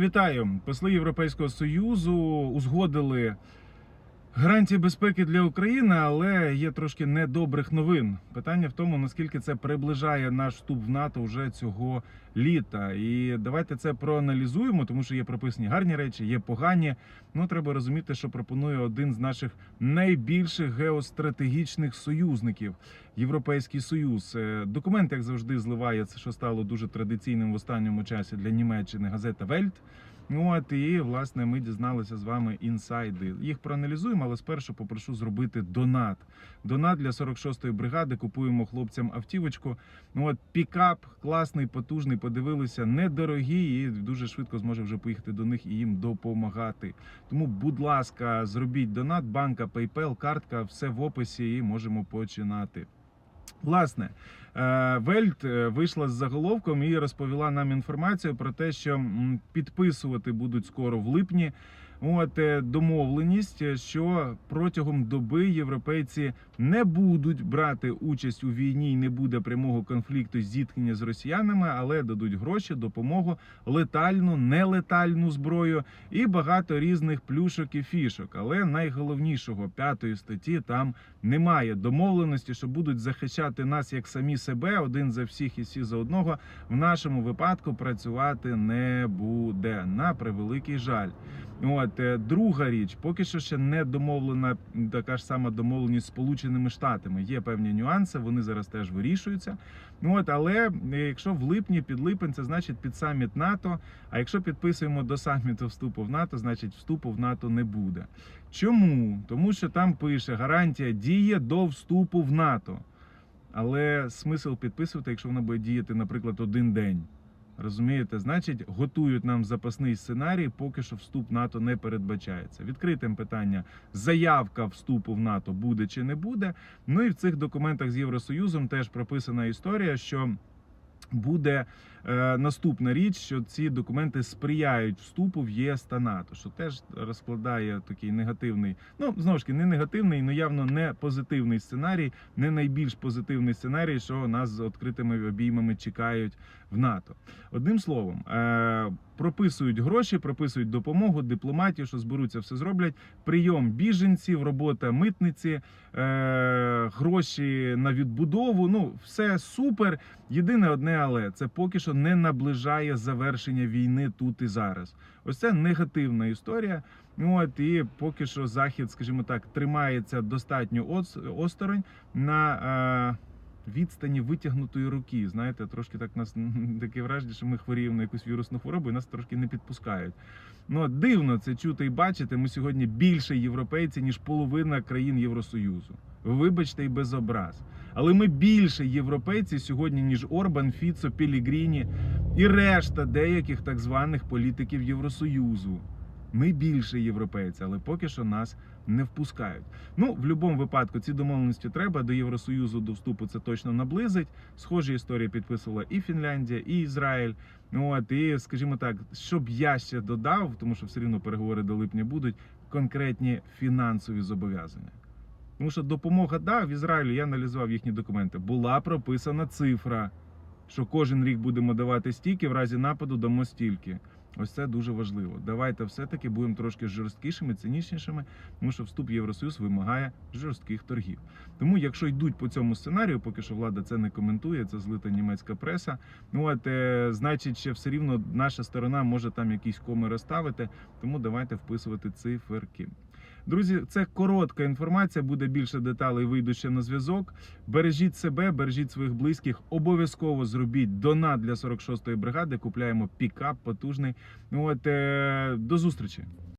Вітаю! Посли Європейського Союзу узгодили гарантії безпеки для України, але є трошки недобрих новин. Питання в тому, наскільки це приближає наш вступ в НАТО вже цього літа. І давайте це проаналізуємо, тому що є прописані гарні речі, є погані. Ну треба розуміти, що пропонує один з наших найбільших геостратегічних союзників Європейський Союз. Е, Документ, як завжди, зливає це, що стало дуже традиційним в останньому часі для Німеччини газета Вельт. От і власне ми дізналися з вами інсайди. Їх проаналізуємо, але спершу попрошу зробити донат. Донат для 46-ї бригади. Купуємо хлопцям автівочку. Ну от пікап класний, потужний. Подивилися, недорогі, і дуже швидко зможе вже поїхати до них і їм допомагати. Тому, будь ласка, зробіть донат, банка, PayPal, картка, все в описі, і можемо починати. Власне, е, Вельт е, вийшла з заголовком і розповіла нам інформацію про те, що підписувати будуть скоро в липні. От домовленість, що протягом доби європейці не будуть брати участь у війні, і не буде прямого конфлікту зіткнення з росіянами, але дадуть гроші, допомогу, летальну, нелетальну зброю і багато різних плюшок і фішок. Але найголовнішого п'ятої статті там немає домовленості, що будуть захищати нас як самі себе, один за всіх і всі за одного. В нашому випадку працювати не буде на превеликий жаль. От е, друга річ, поки що ще не домовлена така ж сама домовленість Сполученими Штатами. Є певні нюанси, вони зараз теж вирішуються. От, але е, якщо в липні під липень, це значить під саміт НАТО. А якщо підписуємо до саміту вступу в НАТО, значить вступу в НАТО не буде. Чому? Тому що там пише гарантія діє до вступу в НАТО. Але смисл підписувати, якщо вона буде діяти, наприклад, один день. Розумієте, значить, готують нам запасний сценарій, поки що вступ НАТО не передбачається. Відкритим питання: заявка вступу в НАТО буде чи не буде. Ну і в цих документах з Євросоюзом теж прописана історія, що буде наступна річ, що ці документи сприяють вступу в ЄС та НАТО, що теж розкладає такий негативний, ну знову ж таки, не негативний, але явно не позитивний сценарій, не найбільш позитивний сценарій, що нас з відкритими обіймами чекають в НАТО. Одним словом, е, прописують гроші, прописують допомогу, дипломатію, що зберуться, все зроблять. Прийом біженців, робота митниці, е, гроші на відбудову. Ну, все супер. Єдине одне, але це поки що не наближає завершення війни тут і зараз. Ось це негативна історія. От і поки що захід, скажімо так, тримається достатньо осторонь на. Е, Відстані витягнутої руки, знаєте, трошки так нас таке враження, що ми хворіємо на якусь вірусну хворобу і нас трошки не підпускають. Ну дивно це чути і бачити. Ми сьогодні більше європейці, ніж половина країн Євросоюзу. Вибачте, і без образ. Але ми більше європейці сьогодні, ніж Орбан, Фіцо, Пелігріні і решта деяких так званих політиків Євросоюзу. Ми більше європейці, але поки що нас не впускають. Ну, в будь-якому випадку ці домовленості треба до Євросоюзу до вступу це точно наблизить. Схожі історії підписувала і Фінляндія, і Ізраїль. От і скажімо так, щоб я ще додав, тому що все рівно переговори до липня будуть конкретні фінансові зобов'язання. Тому що допомога да, в Ізраїлі, я аналізував їхні документи. Була прописана цифра, що кожен рік будемо давати стільки, в разі нападу дамо стільки. Ось це дуже важливо. Давайте все-таки будемо трошки жорсткішими, цинічнішими, тому що вступ в Євросоюз вимагає жорстких торгів. Тому, якщо йдуть по цьому сценарію, поки що влада це не коментує, це злита німецька преса. Ну от е, значить, ще все рівно наша сторона може там якісь коми розставити. Тому давайте вписувати циферки. Друзі, це коротка інформація. Буде більше деталей. Вийду ще на зв'язок. Бережіть себе, бережіть своїх близьких. Обов'язково зробіть донат для 46-ї бригади. Купляємо пікап потужний. От е, до зустрічі.